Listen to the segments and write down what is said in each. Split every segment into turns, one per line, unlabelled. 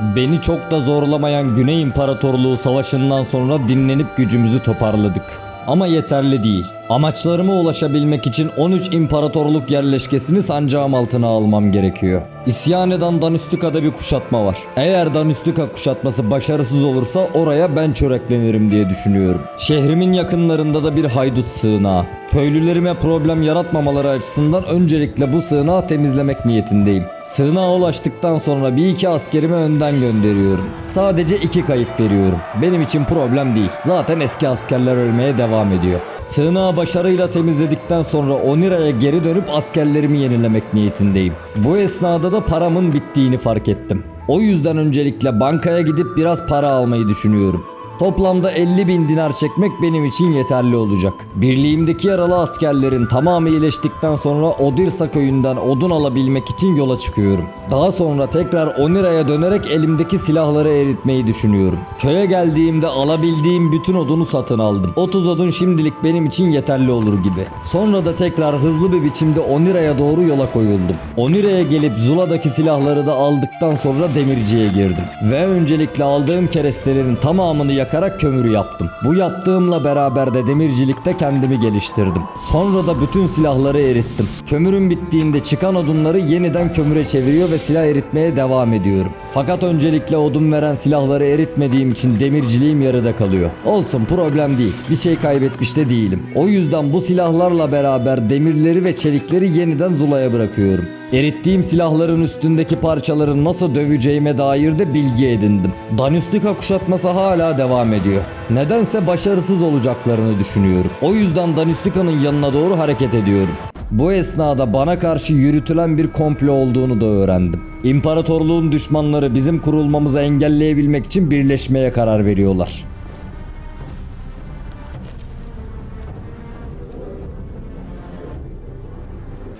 Beni çok da zorlamayan Güney İmparatorluğu savaşından sonra dinlenip gücümüzü toparladık. Ama yeterli değil. Amaçlarıma ulaşabilmek için 13 imparatorluk yerleşkesini sancağım altına almam gerekiyor. İsyan eden Danüstika'da bir kuşatma var. Eğer Danüstika kuşatması başarısız olursa oraya ben çöreklenirim diye düşünüyorum. Şehrimin yakınlarında da bir haydut sığınağı. Köylülerime problem yaratmamaları açısından öncelikle bu sığınağı temizlemek niyetindeyim. Sığınağa ulaştıktan sonra bir iki askerimi önden gönderiyorum. Sadece iki kayıp veriyorum. Benim için problem değil. Zaten eski askerler ölmeye devam ediyor. Sığınağı başarıyla temizledikten sonra Onira'ya geri dönüp askerlerimi yenilemek niyetindeyim. Bu esnada da paramın bittiğini fark ettim. O yüzden öncelikle bankaya gidip biraz para almayı düşünüyorum. Toplamda 50 bin dinar çekmek benim için yeterli olacak. Birliğimdeki yaralı askerlerin tamamı iyileştikten sonra Odirsa köyünden odun alabilmek için yola çıkıyorum. Daha sonra tekrar Onira'ya dönerek elimdeki silahları eritmeyi düşünüyorum. Köye geldiğimde alabildiğim bütün odunu satın aldım. 30 odun şimdilik benim için yeterli olur gibi. Sonra da tekrar hızlı bir biçimde Onira'ya doğru yola koyuldum. Onira'ya gelip Zula'daki silahları da aldıktan sonra demirciye girdim. Ve öncelikle aldığım kerestelerin tamamını yakarak kömür yaptım. Bu yaptığımla beraber de demircilikte kendimi geliştirdim. Sonra da bütün silahları erittim. Kömürün bittiğinde çıkan odunları yeniden kömüre çeviriyor ve silah eritmeye devam ediyorum. Fakat öncelikle odun veren silahları eritmediğim için demirciliğim yarıda kalıyor. Olsun problem değil. Bir şey kaybetmiş de değilim. O yüzden bu silahlarla beraber demirleri ve çelikleri yeniden Zula'ya bırakıyorum. Erittiğim silahların üstündeki parçaları nasıl döveceğime dair de bilgi edindim. Danüstika kuşatması hala devam ediyor. Nedense başarısız olacaklarını düşünüyorum. O yüzden Danüstika'nın yanına doğru hareket ediyorum. Bu esnada bana karşı yürütülen bir komplo olduğunu da öğrendim. İmparatorluğun düşmanları bizim kurulmamızı engelleyebilmek için birleşmeye karar veriyorlar.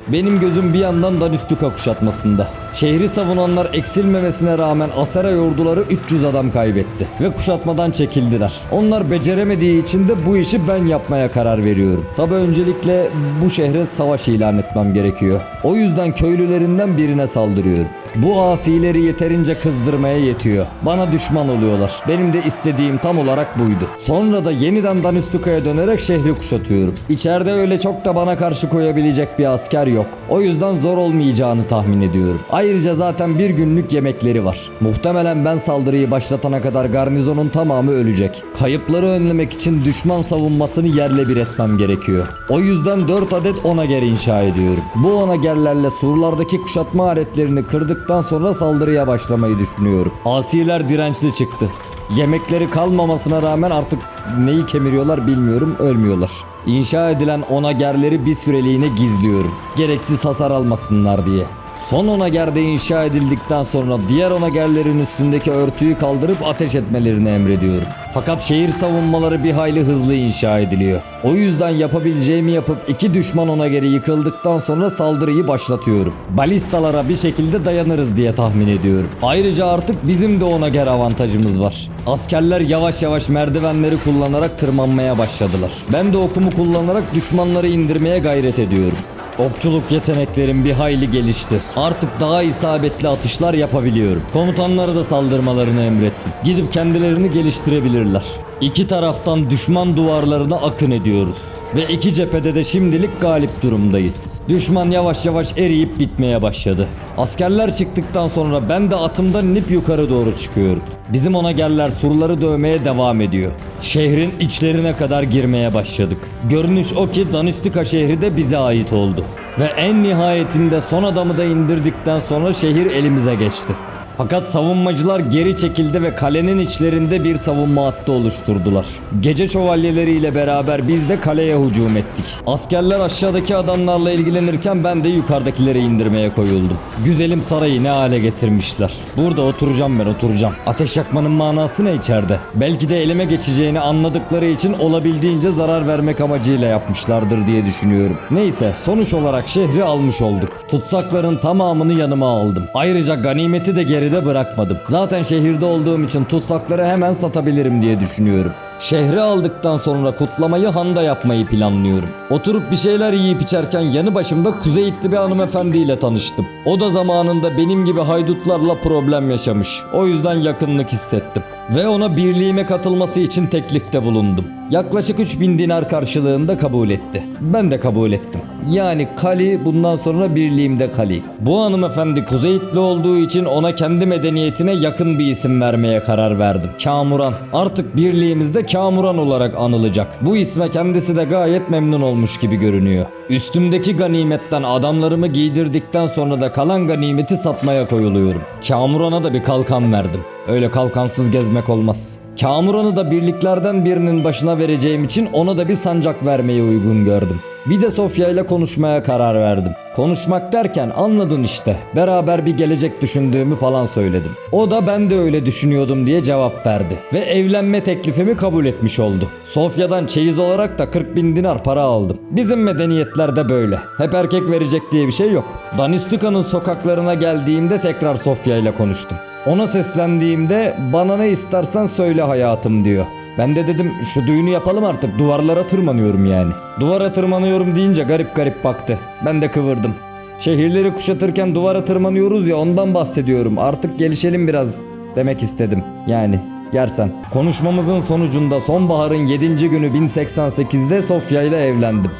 Benim gözüm bir yandan Danüstika kuşatmasında. Şehri savunanlar eksilmemesine rağmen Asera orduları 300 adam kaybetti ve kuşatmadan çekildiler. Onlar beceremediği için de bu işi ben yapmaya karar veriyorum. Tabi öncelikle bu şehre savaş ilan etmem gerekiyor. O yüzden köylülerinden birine saldırıyorum. Bu asileri yeterince kızdırmaya yetiyor. Bana düşman oluyorlar. Benim de istediğim tam olarak buydu. Sonra da yeniden Danüstika'ya dönerek şehri kuşatıyorum. İçeride öyle çok da bana karşı koyabilecek bir asker yok. O yüzden zor olmayacağını tahmin ediyorum. Ayrıca zaten bir günlük yemekleri var. Muhtemelen ben saldırıyı başlatana kadar garnizonun tamamı ölecek. Kayıpları önlemek için düşman savunmasını yerle bir etmem gerekiyor. O yüzden 4 adet onager inşa ediyorum. Bu onagerlerle surlardaki kuşatma aletlerini kırdıktan sonra saldırıya başlamayı düşünüyorum. Asiler dirençli çıktı. Yemekleri kalmamasına rağmen artık neyi kemiriyorlar bilmiyorum ölmüyorlar. İnşa edilen onagerleri bir süreliğine gizliyorum. Gereksiz hasar almasınlar diye. Son onager de inşa edildikten sonra diğer onagerlerin üstündeki örtüyü kaldırıp ateş etmelerini emrediyorum. Fakat şehir savunmaları bir hayli hızlı inşa ediliyor. O yüzden yapabileceğimi yapıp iki düşman onageri yıkıldıktan sonra saldırıyı başlatıyorum. Balistalara bir şekilde dayanırız diye tahmin ediyorum. Ayrıca artık bizim de onager avantajımız var. Askerler yavaş yavaş merdivenleri kullanarak tırmanmaya başladılar. Ben de okumu kullanarak düşmanları indirmeye gayret ediyorum. Okçuluk yeteneklerim bir hayli gelişti. Artık daha isabetli atışlar yapabiliyorum. Komutanlara da saldırmalarını emrettim. Gidip kendilerini geliştirebilirler. İki taraftan düşman duvarlarına akın ediyoruz. Ve iki cephede de şimdilik galip durumdayız. Düşman yavaş yavaş eriyip bitmeye başladı. Askerler çıktıktan sonra ben de atımdan inip yukarı doğru çıkıyorum. Bizim onagerler surları dövmeye devam ediyor. Şehrin içlerine kadar girmeye başladık. Görünüş o ki Danüstika şehri de bize ait oldu. Ve en nihayetinde son adamı da indirdikten sonra şehir elimize geçti. Fakat savunmacılar geri çekildi ve kalenin içlerinde bir savunma hattı oluşturdular. Gece şövalyeleriyle beraber biz de kaleye hücum ettik. Askerler aşağıdaki adamlarla ilgilenirken ben de yukarıdakileri indirmeye koyuldum. Güzelim sarayı ne hale getirmişler. Burada oturacağım ben oturacağım. Ateş yakmanın manası ne içeride? Belki de elime geçeceğini anladıkları için olabildiğince zarar vermek amacıyla yapmışlardır diye düşünüyorum. Neyse sonuç olarak şehri almış olduk. Tutsakların tamamını yanıma aldım. Ayrıca ganimeti de geri geride bırakmadım. Zaten şehirde olduğum için tutsakları hemen satabilirim diye düşünüyorum. Şehri aldıktan sonra kutlamayı Han'da yapmayı planlıyorum. Oturup bir şeyler yiyip içerken yanı başımda Kuzeyitli bir hanımefendiyle tanıştım. O da zamanında benim gibi haydutlarla problem yaşamış. O yüzden yakınlık hissettim. Ve ona birliğime katılması için teklifte bulundum. Yaklaşık 3000 dinar karşılığında kabul etti. Ben de kabul ettim. Yani Kali bundan sonra birliğimde Kali. Bu hanımefendi Kuzeyitli olduğu için ona kendi medeniyetine yakın bir isim vermeye karar verdim. Kamuran. Artık birliğimizde Kamuran olarak anılacak. Bu isme kendisi de gayet memnun olmuş gibi görünüyor. Üstümdeki ganimetten adamlarımı giydirdikten sonra da kalan ganimeti satmaya koyuluyorum. Kamuran'a da bir kalkan verdim. Öyle kalkansız gezmek olmaz. Kamuran'ı da birliklerden birinin başına vereceğim için ona da bir sancak vermeyi uygun gördüm. Bir de Sofya ile konuşmaya karar verdim. Konuşmak derken anladın işte. Beraber bir gelecek düşündüğümü falan söyledim. O da ben de öyle düşünüyordum diye cevap verdi. Ve evlenme teklifimi kabul etmiş oldu. Sofya'dan çeyiz olarak da 40 bin dinar para aldım. Bizim medeniyetlerde böyle. Hep erkek verecek diye bir şey yok. Danistika'nın sokaklarına geldiğimde tekrar Sofya ile konuştum. Ona seslendiğimde bana ne istersen söyle hayatım diyor. Ben de dedim şu düğünü yapalım artık duvarlara tırmanıyorum yani. Duvara tırmanıyorum deyince garip garip baktı. Ben de kıvırdım. Şehirleri kuşatırken duvara tırmanıyoruz ya ondan bahsediyorum. Artık gelişelim biraz demek istedim. Yani yersen. Konuşmamızın sonucunda sonbaharın 7. günü 1088'de Sofya ile evlendim.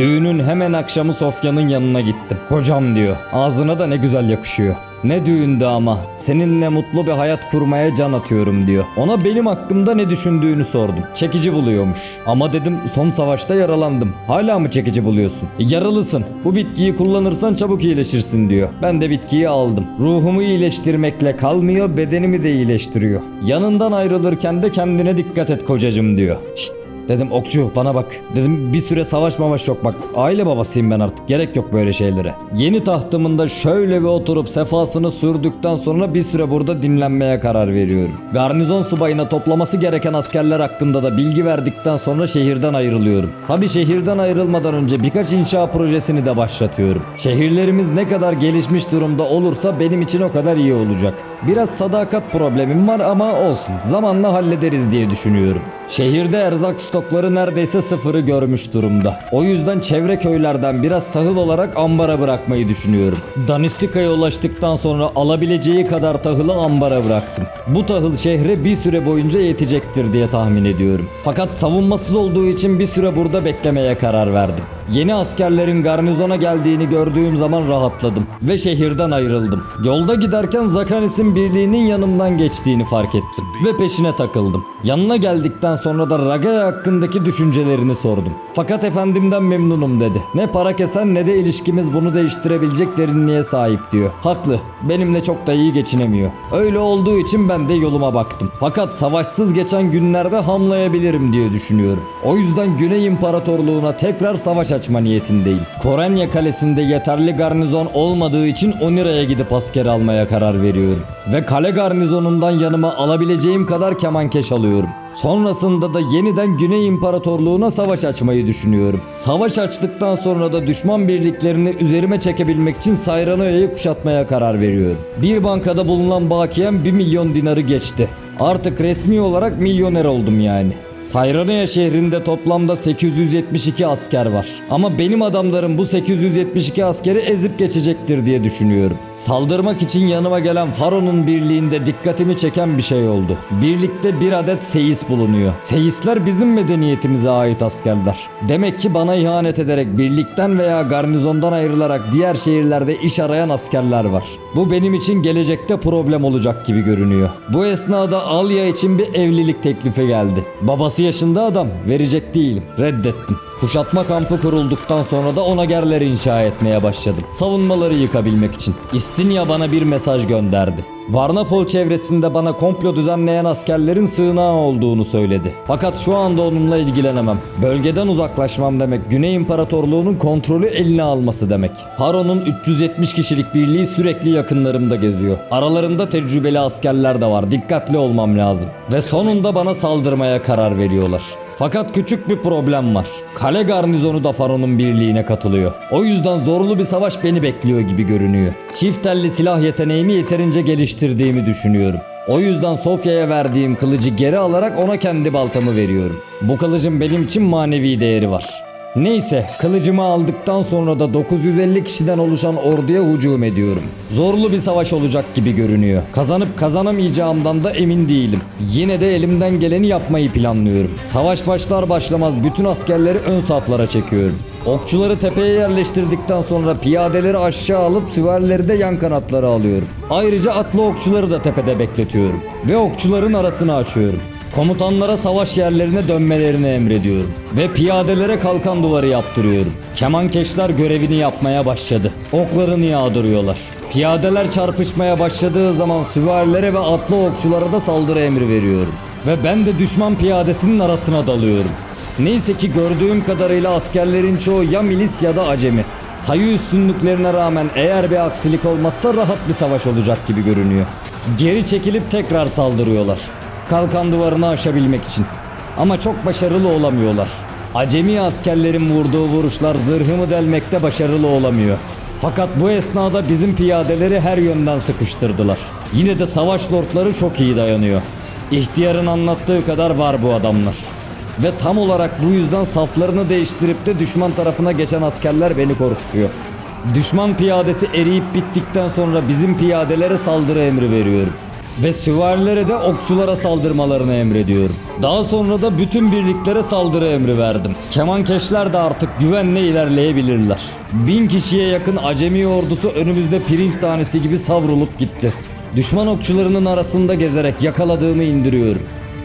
Düğünün hemen akşamı Sofya'nın yanına gittim. Kocam diyor. Ağzına da ne güzel yakışıyor. Ne düğündü ama. Seninle mutlu bir hayat kurmaya can atıyorum diyor. Ona benim hakkımda ne düşündüğünü sordum. Çekici buluyormuş. Ama dedim son savaşta yaralandım. Hala mı çekici buluyorsun? "E, yaralısın. Bu bitkiyi kullanırsan çabuk iyileşirsin diyor. Ben de bitkiyi aldım. Ruhumu iyileştirmekle kalmıyor, bedenimi de iyileştiriyor. Yanından ayrılırken de kendine dikkat et kocacım diyor. Şşt, Dedim okçu bana bak. Dedim bir süre savaş mavaş yok bak. Aile babasıyım ben artık. Gerek yok böyle şeylere. Yeni tahtımında şöyle bir oturup sefasını sürdükten sonra bir süre burada dinlenmeye karar veriyorum. Garnizon subayına toplaması gereken askerler hakkında da bilgi verdikten sonra şehirden ayrılıyorum. Tabi şehirden ayrılmadan önce birkaç inşa projesini de başlatıyorum. Şehirlerimiz ne kadar gelişmiş durumda olursa benim için o kadar iyi olacak. Biraz sadakat problemim var ama olsun. Zamanla hallederiz diye düşünüyorum. Şehirde erzak stokları neredeyse sıfırı görmüş durumda. O yüzden çevre köylerden biraz tahıl olarak ambara bırakmayı düşünüyorum. Danistika'ya ulaştıktan sonra alabileceği kadar tahılı ambara bıraktım. Bu tahıl şehre bir süre boyunca yetecektir diye tahmin ediyorum. Fakat savunmasız olduğu için bir süre burada beklemeye karar verdim. Yeni askerlerin garnizona geldiğini gördüğüm zaman rahatladım ve şehirden ayrıldım. Yolda giderken Zakaris'in birliğinin yanımdan geçtiğini fark ettim ve peşine takıldım. Yanına geldikten sonra da Ragaya hakkındaki düşüncelerini sordum. Fakat efendimden memnunum dedi. Ne para kesen ne de ilişkimiz bunu değiştirebilecek derinliğe sahip diyor. Haklı. Benimle çok da iyi geçinemiyor. Öyle olduğu için ben de yoluma baktım. Fakat savaşsız geçen günlerde hamlayabilirim diye düşünüyorum. O yüzden Güney İmparatorluğuna tekrar savaş açma niyetindeyim. Korenya Kalesi'nde yeterli garnizon olmadığı için Onira'ya gidip asker almaya karar veriyorum. Ve kale garnizonundan yanıma alabileceğim kadar kemankeş alıyorum. Sonrasında da yeniden Güney İmparatorluğuna savaş açmayı düşünüyorum. Savaş açtıktan sonra da düşman birliklerini üzerime çekebilmek için Sayranoya'yı kuşatmaya karar veriyorum. Bir bankada bulunan bakiyem 1 milyon dinarı geçti. Artık resmi olarak milyoner oldum yani. Sayranoya şehrinde toplamda 872 asker var. Ama benim adamlarım bu 872 askeri ezip geçecektir diye düşünüyorum. Saldırmak için yanıma gelen Faro'nun birliğinde dikkatimi çeken bir şey oldu. Birlikte bir adet seyis bulunuyor. Seyisler bizim medeniyetimize ait askerler. Demek ki bana ihanet ederek birlikten veya garnizondan ayrılarak diğer şehirlerde iş arayan askerler var. Bu benim için gelecekte problem olacak gibi görünüyor. Bu esnada Alya için bir evlilik teklifi geldi. Babası yaşında adam, verecek değilim. Reddettim. Kuşatma kampı kurulduktan sonra da onagerler inşa etmeye başladım. Savunmaları yıkabilmek için. İstinya bana bir mesaj gönderdi. Varnapol çevresinde bana komplo düzenleyen askerlerin sığınağı olduğunu söyledi. Fakat şu anda onunla ilgilenemem. Bölgeden uzaklaşmam demek Güney İmparatorluğu'nun kontrolü eline alması demek. Haro'nun 370 kişilik birliği sürekli yakınlarımda geziyor. Aralarında tecrübeli askerler de var. Dikkatli olmam lazım. Ve sonunda bana saldırmaya karar veriyorlar. Fakat küçük bir problem var. Kale garnizonu da Faro'nun birliğine katılıyor. O yüzden zorlu bir savaş beni bekliyor gibi görünüyor. Çift elli silah yeteneğimi yeterince geliştirdiğimi düşünüyorum. O yüzden Sofya'ya verdiğim kılıcı geri alarak ona kendi baltamı veriyorum. Bu kılıcın benim için manevi değeri var. Neyse kılıcımı aldıktan sonra da 950 kişiden oluşan orduya hücum ediyorum. Zorlu bir savaş olacak gibi görünüyor. Kazanıp kazanamayacağımdan da emin değilim. Yine de elimden geleni yapmayı planlıyorum. Savaş başlar başlamaz bütün askerleri ön saflara çekiyorum. Okçuları tepeye yerleştirdikten sonra piyadeleri aşağı alıp süvarileri de yan kanatlara alıyorum. Ayrıca atlı okçuları da tepede bekletiyorum. Ve okçuların arasını açıyorum. Komutanlara savaş yerlerine dönmelerini emrediyorum. Ve piyadelere kalkan duvarı yaptırıyorum. Kemankeşler görevini yapmaya başladı. Oklarını yağdırıyorlar. Piyadeler çarpışmaya başladığı zaman süvarilere ve atlı okçulara da saldırı emri veriyorum. Ve ben de düşman piyadesinin arasına dalıyorum. Neyse ki gördüğüm kadarıyla askerlerin çoğu ya milis ya da acemi. Sayı üstünlüklerine rağmen eğer bir aksilik olmazsa rahat bir savaş olacak gibi görünüyor. Geri çekilip tekrar saldırıyorlar. Kalkan duvarını aşabilmek için. Ama çok başarılı olamıyorlar. Acemi askerlerin vurduğu vuruşlar zırhımı delmekte başarılı olamıyor. Fakat bu esnada bizim piyadeleri her yönden sıkıştırdılar. Yine de savaş lordları çok iyi dayanıyor. İhtiyarın anlattığı kadar var bu adamlar. Ve tam olarak bu yüzden saflarını değiştirip de düşman tarafına geçen askerler beni korkutuyor. Düşman piyadesi eriyip bittikten sonra bizim piyadelere saldırı emri veriyorum. Ve süvarilere de okçulara saldırmalarını emrediyorum. Daha sonra da bütün birliklere saldırı emri verdim. Kemankeşler de artık güvenle ilerleyebilirler. Bin kişiye yakın acemi ordusu önümüzde pirinç tanesi gibi savrulup gitti. Düşman okçularının arasında gezerek yakaladığımı indiriyorum.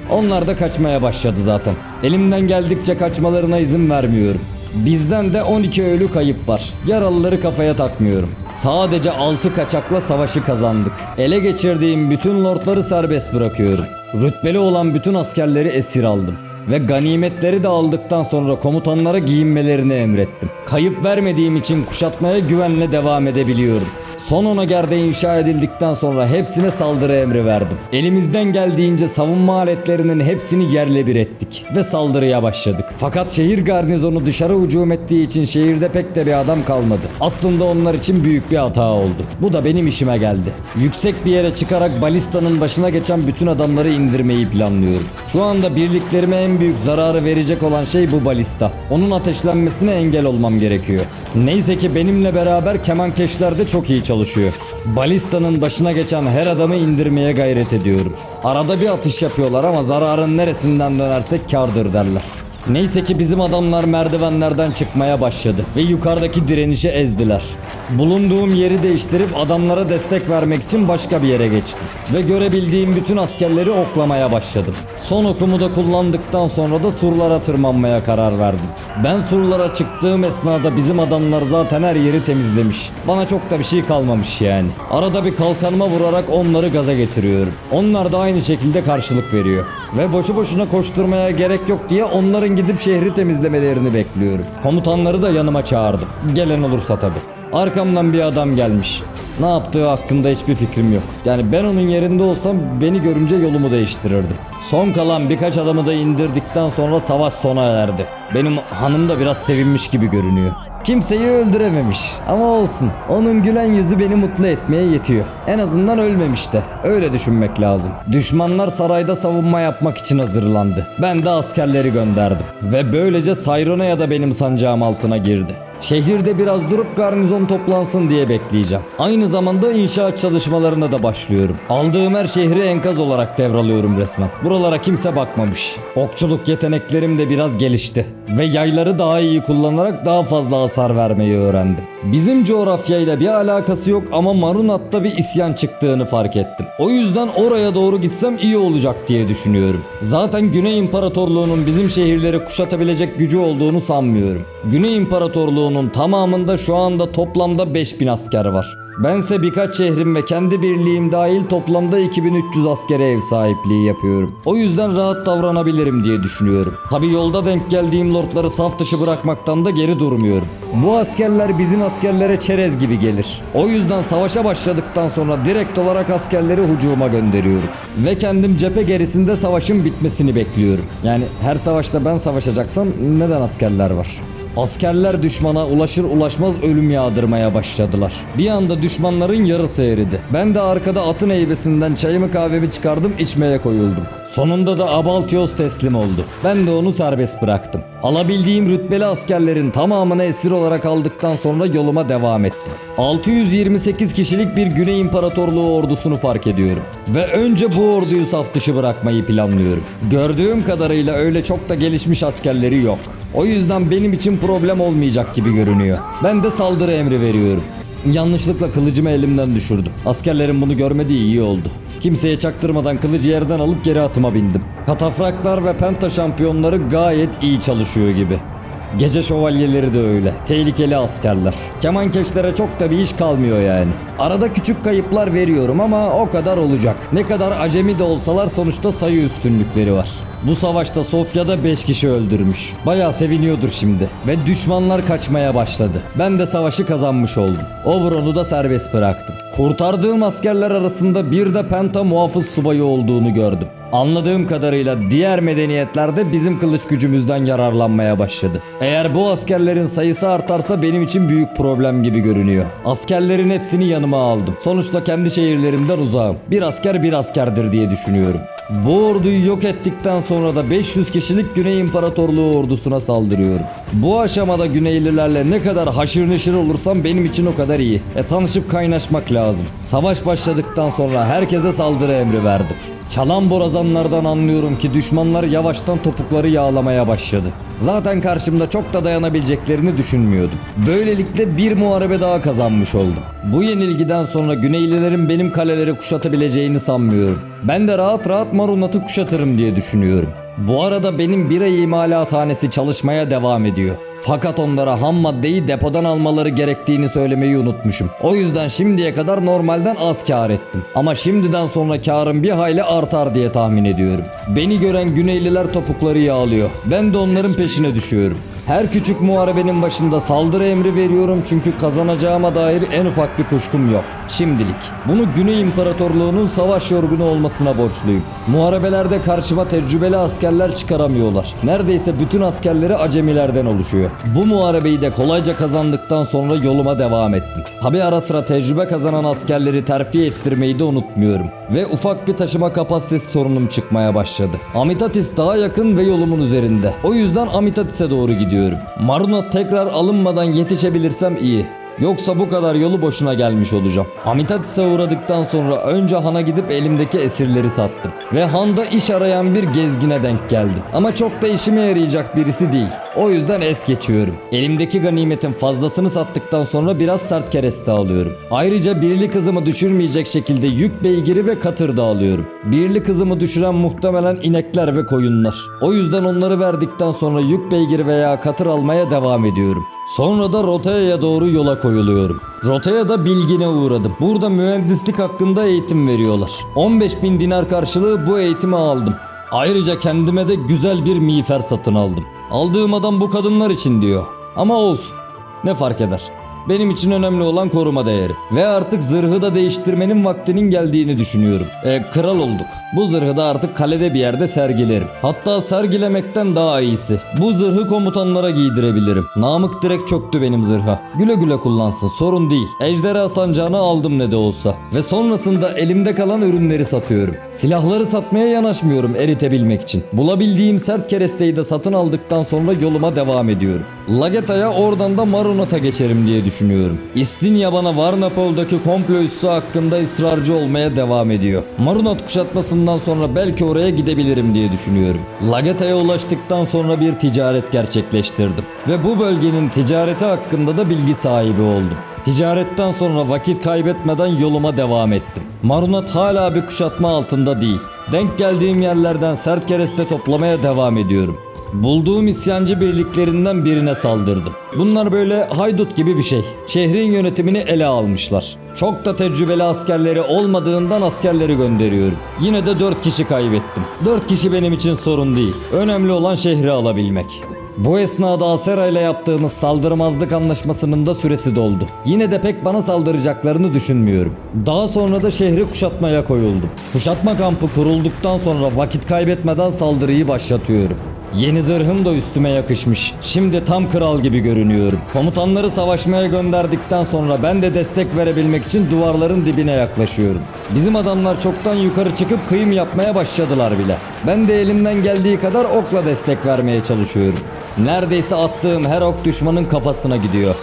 Onlar da kaçmaya başladı zaten. Elimden geldikçe kaçmalarına izin vermiyorum. Bizden de 12 ölü kayıp var. Yaralıları kafaya takmıyorum. Sadece 6 kaçakla savaşı kazandık. Ele geçirdiğim bütün lordları serbest bırakıyorum. Rütbeli olan bütün askerleri esir aldım. Ve ganimetleri de aldıktan sonra komutanlara giyinmelerini emrettim. Kayıp vermediğim için kuşatmaya güvenle devam edebiliyorum. Son onagerde inşa edildikten sonra hepsine saldırı emri verdim. Elimizden geldiğince savunma aletlerinin hepsini yerle bir ettik ve saldırıya başladık. Fakat şehir garnizonu dışarı hücum ettiği için şehirde pek de bir adam kalmadı. Aslında onlar için büyük bir hata oldu. Bu da benim işime geldi. Yüksek bir yere çıkarak balistanın başına geçen bütün adamları indirmeyi planlıyorum. Şu anda birliklerime en büyük zararı verecek olan şey bu balista. Onun ateşlenmesine engel olmam gerekiyor. Neyse ki benimle beraber kemankeşler de çok iyi çalışıyor. Balistanın başına geçen her adamı indirmeye gayret ediyorum. Arada bir atış yapıyorlar ama zararın neresinden dönersek kardır derler. Neyse ki bizim adamlar merdivenlerden çıkmaya başladı ve yukarıdaki direnişi ezdiler. Bulunduğum yeri değiştirip adamlara destek vermek için başka bir yere geçtim. Ve görebildiğim bütün askerleri oklamaya başladım. Son okumu da kullandıktan sonra da surlara tırmanmaya karar verdim. Ben surlara çıktığım esnada bizim adamlar zaten her yeri temizlemiş. Bana çok da bir şey kalmamış yani. Arada bir kalkanıma vurarak onları gaza getiriyorum. Onlar da aynı şekilde karşılık veriyor. Ve boşu boşuna koşturmaya gerek yok diye onların gidip şehri temizlemelerini bekliyorum. Komutanları da yanıma çağırdım. Gelen olursa tabi. Arkamdan bir adam gelmiş. Ne yaptığı hakkında hiçbir fikrim yok. Yani ben onun yerinde olsam beni görünce yolumu değiştirirdim. Son kalan birkaç adamı da indirdikten sonra savaş sona erdi. Benim hanım da biraz sevinmiş gibi görünüyor. Kimseyi öldürememiş ama olsun. Onun gülen yüzü beni mutlu etmeye yetiyor. En azından ölmemiş de. Öyle düşünmek lazım. Düşmanlar sarayda savunma yapmak için hazırlandı. Ben de askerleri gönderdim. Ve böylece Sayrona'ya da benim sancağım altına girdi. Şehirde biraz durup garnizon toplansın diye bekleyeceğim. Aynı zamanda inşaat çalışmalarına da başlıyorum. Aldığım her şehri enkaz olarak devralıyorum resmen. Buralara kimse bakmamış. Okçuluk yeteneklerim de biraz gelişti. Ve yayları daha iyi kullanarak daha fazla hasar vermeyi öğrendim. Bizim coğrafyayla bir alakası yok ama Marunat'ta bir isyan çıktığını fark ettim. O yüzden oraya doğru gitsem iyi olacak diye düşünüyorum. Zaten Güney İmparatorluğu'nun bizim şehirleri kuşatabilecek gücü olduğunu sanmıyorum. Güney İmparatorluğu'nun tamamında şu anda toplamda 5000 asker var. Bense birkaç şehrim ve kendi birliğim dahil toplamda 2300 askere ev sahipliği yapıyorum. O yüzden rahat davranabilirim diye düşünüyorum. Tabi yolda denk geldiğim lordları saf dışı bırakmaktan da geri durmuyorum. Bu askerler bizim askerlere çerez gibi gelir. O yüzden savaşa başladıktan sonra direkt olarak askerleri hücuma gönderiyorum. Ve kendim cephe gerisinde savaşın bitmesini bekliyorum. Yani her savaşta ben savaşacaksam neden askerler var? Askerler düşmana ulaşır ulaşmaz ölüm yağdırmaya başladılar. Bir anda düşmanların yarısı eridi. Ben de arkada atın heybesinden çayımı kahvemi çıkardım içmeye koyuldum. Sonunda da Abaltios teslim oldu. Ben de onu serbest bıraktım. Alabildiğim rütbeli askerlerin tamamını esir olarak aldıktan sonra yoluma devam ettim. 628 kişilik bir Güney İmparatorluğu ordusunu fark ediyorum. Ve önce bu orduyu saf dışı bırakmayı planlıyorum. Gördüğüm kadarıyla öyle çok da gelişmiş askerleri yok. O yüzden benim için problem olmayacak gibi görünüyor. Ben de saldırı emri veriyorum. Yanlışlıkla kılıcımı elimden düşürdüm. Askerlerin bunu görmediği iyi oldu. Kimseye çaktırmadan kılıcı yerden alıp geri atıma bindim. Katafraklar ve penta şampiyonları gayet iyi çalışıyor gibi. Gece şövalyeleri de öyle. Tehlikeli askerler. Kemankeşlere çok da bir iş kalmıyor yani. Arada küçük kayıplar veriyorum ama o kadar olacak. Ne kadar acemi de olsalar sonuçta sayı üstünlükleri var. Bu savaşta Sofya'da 5 kişi öldürmüş. Bayağı seviniyordur şimdi. Ve düşmanlar kaçmaya başladı. Ben de savaşı kazanmış oldum. Oberon'u da serbest bıraktım. Kurtardığım askerler arasında bir de Penta muhafız subayı olduğunu gördüm. Anladığım kadarıyla diğer medeniyetlerde bizim kılıç gücümüzden yararlanmaya başladı. Eğer bu askerlerin sayısı artarsa benim için büyük problem gibi görünüyor. Askerlerin hepsini yanıma aldım. Sonuçta kendi şehirlerimden uzağım. Bir asker bir askerdir diye düşünüyorum. Bu orduyu yok ettikten sonra da 500 kişilik Güney İmparatorluğu ordusuna saldırıyorum. Bu aşamada Güneylilerle ne kadar haşır neşir olursam benim için o kadar iyi. E tanışıp kaynaşmak lazım. Savaş başladıktan sonra herkese saldırı emri verdim. Çalan borazanlardan anlıyorum ki düşmanlar yavaştan topukları yağlamaya başladı. Zaten karşımda çok da dayanabileceklerini düşünmüyordum. Böylelikle bir muharebe daha kazanmış oldum. Bu yenilgiden sonra Güneylilerin benim kaleleri kuşatabileceğini sanmıyorum. Ben de rahat rahat Marunat'ı kuşatırım diye düşünüyorum. Bu arada benim bira imalathanesi çalışmaya devam ediyor. Fakat onlara ham maddeyi depodan almaları gerektiğini söylemeyi unutmuşum. O yüzden şimdiye kadar normalden az kar ettim. Ama şimdiden sonra karım bir hayli artar diye tahmin ediyorum. Beni gören Güneyliler topukları yağlıyor. Ben de onların peşine düşüyorum. Her küçük muharebenin başında saldırı emri veriyorum çünkü kazanacağıma dair en ufak bir kuşkum yok. Şimdilik. Bunu Güney İmparatorluğu'nun savaş yorgunu olmasına borçluyum. Muharebelerde karşıma tecrübeli askerler çıkaramıyorlar. Neredeyse bütün askerleri acemilerden oluşuyor. Bu muharebeyi de kolayca kazandıktan sonra yoluma devam ettim. Tabi ara sıra tecrübe kazanan askerleri terfi ettirmeyi de unutmuyorum. Ve ufak bir taşıma kapasitesi sorunum çıkmaya başladı. Amitatis daha yakın ve yolumun üzerinde. O yüzden Amitatis'e doğru gidiyorum. Maruna tekrar alınmadan yetişebilirsem iyi. Yoksa bu kadar yolu boşuna gelmiş olacağım. Amitatis'e uğradıktan sonra önce Han'a gidip elimdeki esirleri sattım. Ve Han'da iş arayan bir gezgine denk geldim. Ama çok da işime yarayacak birisi değil. O yüzden es geçiyorum. Elimdeki ganimetin fazlasını sattıktan sonra biraz sert kereste alıyorum. Ayrıca birli kızımı düşürmeyecek şekilde yük beygiri ve katır da alıyorum. Birli kızımı düşüren muhtemelen inekler ve koyunlar. O yüzden onları verdikten sonra yük beygiri veya katır almaya devam ediyorum. Sonra da Rotaya'ya doğru yola koyuluyorum. Rotaya'da bilgine uğradım. Burada mühendislik hakkında eğitim veriyorlar. 15 bin dinar karşılığı bu eğitimi aldım. Ayrıca kendime de güzel bir miğfer satın aldım. Aldığım adam bu kadınlar için diyor. Ama olsun. Ne fark eder? Benim için önemli olan koruma değeri. Ve artık zırhı da değiştirmenin vaktinin geldiğini düşünüyorum. E, kral olduk. Bu zırhı da artık kalede bir yerde sergilerim. Hatta sergilemekten daha iyisi. Bu zırhı komutanlara giydirebilirim. Namık direkt çöktü benim zırha. Güle güle kullansın sorun değil. Ejderha sancağını aldım ne de olsa. Ve sonrasında elimde kalan ürünleri satıyorum. Silahları satmaya yanaşmıyorum eritebilmek için. Bulabildiğim sert keresteyi de satın aldıktan sonra yoluma devam ediyorum. Lageta'ya oradan da Marunat'a geçerim diye düşünüyorum. İstinye bana Varnapol'daki komplo üssü hakkında ısrarcı olmaya devam ediyor. Marunat kuşatmasından sonra belki oraya gidebilirim diye düşünüyorum. Lageta'ya ulaştıktan sonra bir ticaret gerçekleştirdim. Ve bu bölgenin ticareti hakkında da bilgi sahibi oldum. Ticaretten sonra vakit kaybetmeden yoluma devam ettim. Marunat hala bir kuşatma altında değil. Denk geldiğim yerlerden sert kereste toplamaya devam ediyorum. Bulduğum isyancı birliklerinden birine saldırdım. Bunlar böyle haydut gibi bir şey. Şehrin yönetimini ele almışlar. Çok da tecrübeli askerleri olmadığından askerleri gönderiyorum. Yine de 4 kişi kaybettim. 4 kişi benim için sorun değil. Önemli olan şehri alabilmek. Bu esnada Asera ile yaptığımız saldırmazlık anlaşmasının da süresi doldu. Yine de pek bana saldıracaklarını düşünmüyorum. Daha sonra da şehri kuşatmaya koyuldum. Kuşatma kampı kurulduktan sonra vakit kaybetmeden saldırıyı başlatıyorum. Yeni zırhım da üstüme yakışmış. Şimdi tam kral gibi görünüyorum. Komutanları savaşmaya gönderdikten sonra ben de destek verebilmek için duvarların dibine yaklaşıyorum. Bizim adamlar çoktan yukarı çıkıp kıyım yapmaya başladılar bile. Ben de elimden geldiği kadar okla destek vermeye çalışıyorum. Neredeyse attığım her ok düşmanın kafasına gidiyor.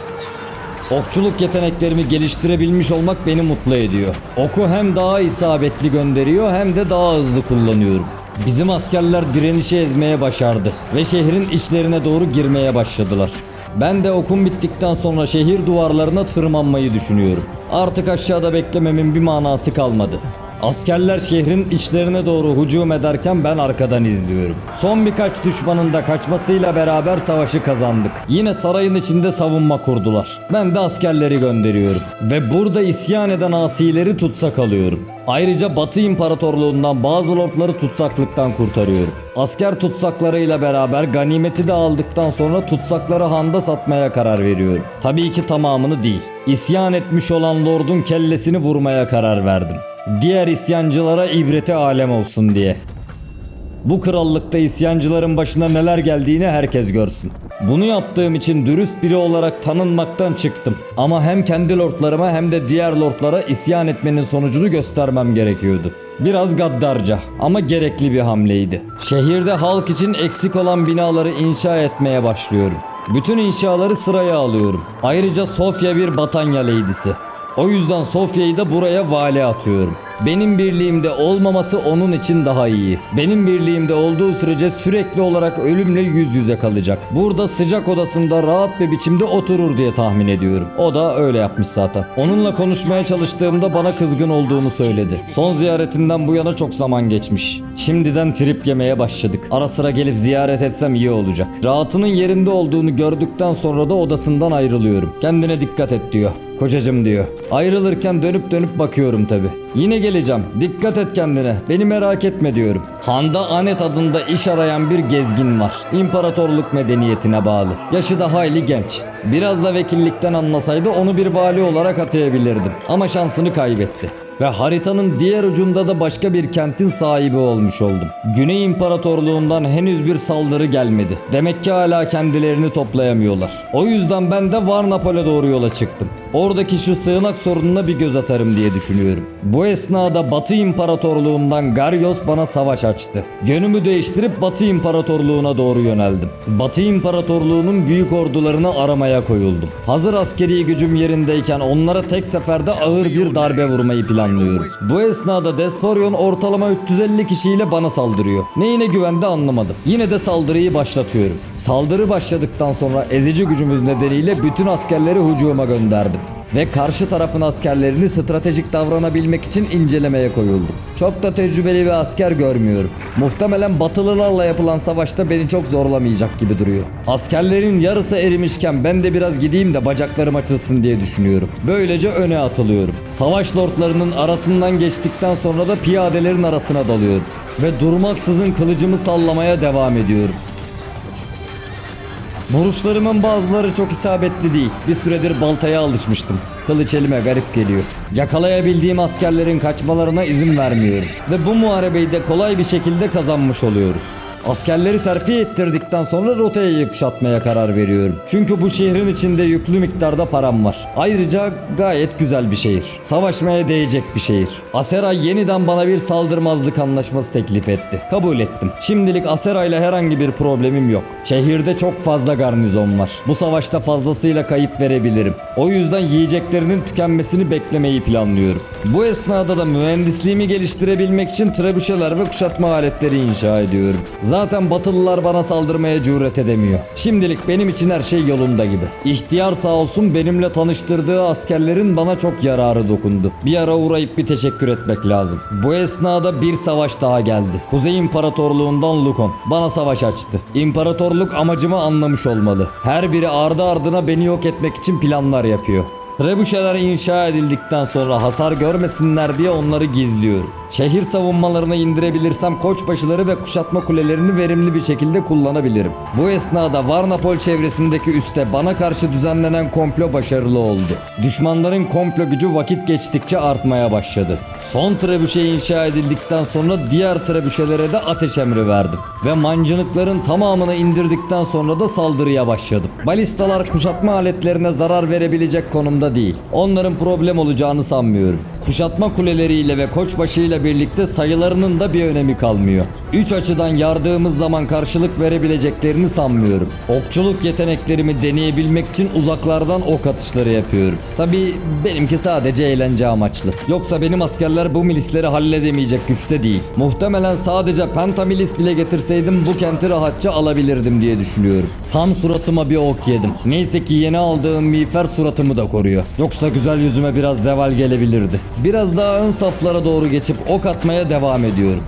Okçuluk yeteneklerimi geliştirebilmiş olmak beni mutlu ediyor. Oku hem daha isabetli gönderiyor hem de daha hızlı kullanıyorum. Bizim askerler direnişi ezmeye başardı ve şehrin içlerine doğru girmeye başladılar. Ben de okum bittikten sonra şehir duvarlarına tırmanmayı düşünüyorum. Artık aşağıda beklememin bir manası kalmadı. Askerler şehrin içlerine doğru hücum ederken ben arkadan izliyorum. Son birkaç düşmanın da kaçmasıyla beraber savaşı kazandık. Yine sarayın içinde savunma kurdular. Ben de askerleri gönderiyorum. Ve burada isyan eden asileri tutsak alıyorum. Ayrıca Batı İmparatorluğundan bazı lordları tutsaklıktan kurtarıyorum. Asker tutsaklarıyla beraber ganimeti de aldıktan sonra tutsakları handa satmaya karar veriyorum. Tabii ki tamamını değil. İsyan etmiş olan lordun kellesini vurmaya karar verdim. Diğer isyancılara ibreti alem olsun diye. Bu krallıkta isyancıların başına neler geldiğini herkes görsün. Bunu yaptığım için dürüst biri olarak tanınmaktan çıktım. Ama hem kendi lordlarıma hem de diğer lordlara isyan etmenin sonucunu göstermem gerekiyordu. Biraz gaddarca ama gerekli bir hamleydi. Şehirde halk için eksik olan binaları inşa etmeye başlıyorum. Bütün inşaları sıraya alıyorum. Ayrıca Sofya bir Batanya leydisi. O yüzden Sofya'yı da buraya vali atıyorum. Benim birliğimde olmaması onun için daha iyi. Benim birliğimde olduğu sürece sürekli olarak ölümle yüz yüze kalacak. Burada sıcak odasında rahat bir biçimde oturur diye tahmin ediyorum. O da öyle yapmış zaten. Onunla konuşmaya çalıştığımda bana kızgın olduğunu söyledi. Son ziyaretinden bu yana çok zaman geçmiş. Şimdiden trip yemeye başladık. Ara sıra gelip ziyaret etsem iyi olacak. Rahatının yerinde olduğunu gördükten sonra da odasından ayrılıyorum. Kendine dikkat et diyor. Kocacım diyor. Ayrılırken dönüp dönüp bakıyorum tabi. Yine geleceğim. Dikkat et kendine. Beni merak etme diyorum. Handa Anet adında iş arayan bir gezgin var. İmparatorluk medeniyetine bağlı. Yaşı da hayli genç. Biraz da vekillikten anlasaydı onu bir vali olarak atayabilirdim. Ama şansını kaybetti. Ve haritanın diğer ucunda da başka bir kentin sahibi olmuş oldum. Güney İmparatorluğundan henüz bir saldırı gelmedi. Demek ki hala kendilerini toplayamıyorlar. O yüzden ben de Varnapol'e doğru yola çıktım. Oradaki şu sığınak sorununa bir göz atarım diye düşünüyorum. Bu esnada Batı İmparatorluğundan Garyos bana savaş açtı. Yönümü değiştirip Batı İmparatorluğuna doğru yöneldim. Batı İmparatorluğu'nun büyük ordularını aramaya koyuldum. Hazır askeri gücüm yerindeyken onlara tek seferde ağır bir darbe vurmayı planlıyorum. Bu esnada Desporion ortalama 350 kişiyle bana saldırıyor. Neyine güvende anlamadım. Yine de saldırıyı başlatıyorum. Saldırı başladıktan sonra ezici gücümüz nedeniyle bütün askerleri hücuma gönderdim ve karşı tarafın askerlerini stratejik davranabilmek için incelemeye koyuldum. Çok da tecrübeli bir asker görmüyorum. Muhtemelen batılılarla yapılan savaşta beni çok zorlamayacak gibi duruyor. Askerlerin yarısı erimişken ben de biraz gideyim de bacaklarım açılsın diye düşünüyorum. Böylece öne atılıyorum. Savaş lordlarının arasından geçtikten sonra da piyadelerin arasına dalıyorum. Ve durmaksızın kılıcımı sallamaya devam ediyorum. Vuruşlarımın bazıları çok isabetli değil. Bir süredir baltaya alışmıştım. Kılıç elime garip geliyor. Yakalayabildiğim askerlerin kaçmalarına izin vermiyorum. Ve bu muharebeyi de kolay bir şekilde kazanmış oluyoruz. Askerleri terfi ettirdikten sonra rotayı kuşatmaya karar veriyorum. Çünkü bu şehrin içinde yüklü miktarda param var. Ayrıca gayet güzel bir şehir. Savaşmaya değecek bir şehir. Aseray yeniden bana bir saldırmazlık anlaşması teklif etti. Kabul ettim. Şimdilik Asera ile herhangi bir problemim yok. Şehirde çok fazla garnizon var. Bu savaşta fazlasıyla kayıp verebilirim. O yüzden yiyeceklerinin tükenmesini beklemeyi planlıyorum. Bu esnada da mühendisliğimi geliştirebilmek için trebüşeler ve kuşatma aletleri inşa ediyorum. Zaten Batılılar bana saldırmaya cüret edemiyor. Şimdilik benim için her şey yolunda gibi. İhtiyar sağ olsun benimle tanıştırdığı askerlerin bana çok yararı dokundu. Bir ara uğrayıp bir teşekkür etmek lazım. Bu esnada bir savaş daha geldi. Kuzey İmparatorluğundan Lukon bana savaş açtı. İmparatorluk amacımı anlamış olmalı. Her biri ardı ardına beni yok etmek için planlar yapıyor. Trebüşeler inşa edildikten sonra hasar görmesinler diye onları gizliyorum. Şehir savunmalarını indirebilirsem koçbaşıları ve kuşatma kulelerini verimli bir şekilde kullanabilirim. Bu esnada Varnapol çevresindeki üste bana karşı düzenlenen komplo başarılı oldu. Düşmanların komplo gücü vakit geçtikçe artmaya başladı. Son trebüşe inşa edildikten sonra diğer trebüşelere de ateş emri verdim. Ve mancınıkların tamamını indirdikten sonra da saldırıya başladım. Balistalar kuşatma aletlerine zarar verebilecek konumda değil. Onların problem olacağını sanmıyorum. Kuşatma kuleleriyle ve koçbaşıyla birlikte sayılarının da bir önemi kalmıyor. Üç açıdan yardığımız zaman karşılık verebileceklerini sanmıyorum. Okçuluk yeteneklerimi deneyebilmek için uzaklardan ok atışları yapıyorum. Tabi benimki sadece eğlence amaçlı. Yoksa benim askerler bu milisleri halledemeyecek güçte değil. Muhtemelen sadece pentamilis bile getirseydim bu kenti rahatça alabilirdim diye düşünüyorum. Tam suratıma bir ok yedim. Neyse ki yeni aldığım miğfer suratımı da koruyor. Yoksa güzel yüzüme biraz zeval gelebilirdi. Biraz daha ön saflara doğru geçip ok atmaya devam ediyorum.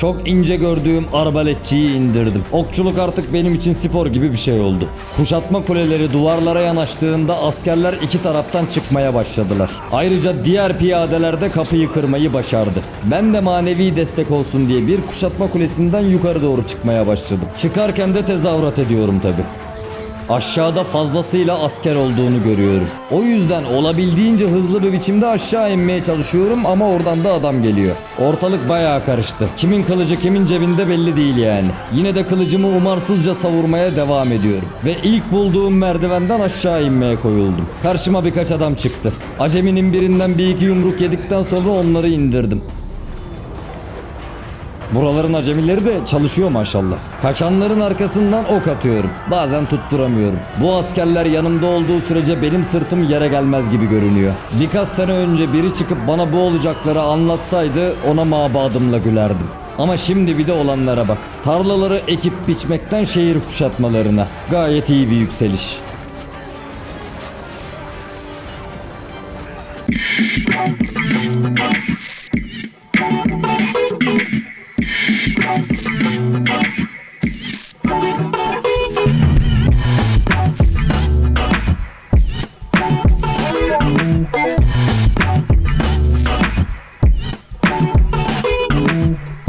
Çok ince gördüğüm arbaletçiyi indirdim. Okçuluk artık benim için spor gibi bir şey oldu. Kuşatma kuleleri duvarlara yanaştığında askerler iki taraftan çıkmaya başladılar. Ayrıca diğer piyadeler de kapıyı kırmayı başardı. Ben de manevi destek olsun diye bir kuşatma kulesinden yukarı doğru çıkmaya başladım. Çıkarken de tezahürat ediyorum tabi. Aşağıda fazlasıyla asker olduğunu görüyorum. O yüzden olabildiğince hızlı bir biçimde aşağı inmeye çalışıyorum ama oradan da adam geliyor. Ortalık bayağı karıştı. Kimin kılıcı kimin cebinde belli değil yani. Yine de kılıcımı umarsızca savurmaya devam ediyorum. Ve ilk bulduğum merdivenden aşağı inmeye koyuldum. Karşıma birkaç adam çıktı. Aceminin birinden bir iki yumruk yedikten sonra onları indirdim. Buraların acemileri de çalışıyor maşallah. Kaçanların arkasından ok atıyorum. Bazen tutturamıyorum. Bu askerler yanımda olduğu sürece benim sırtım yere gelmez gibi görünüyor. Birkaç sene önce biri çıkıp bana bu olacakları anlatsaydı ona mabadımla gülerdim. Ama şimdi bir de olanlara bak. Tarlaları ekip biçmekten şehir kuşatmalarına. Gayet iyi bir yükseliş.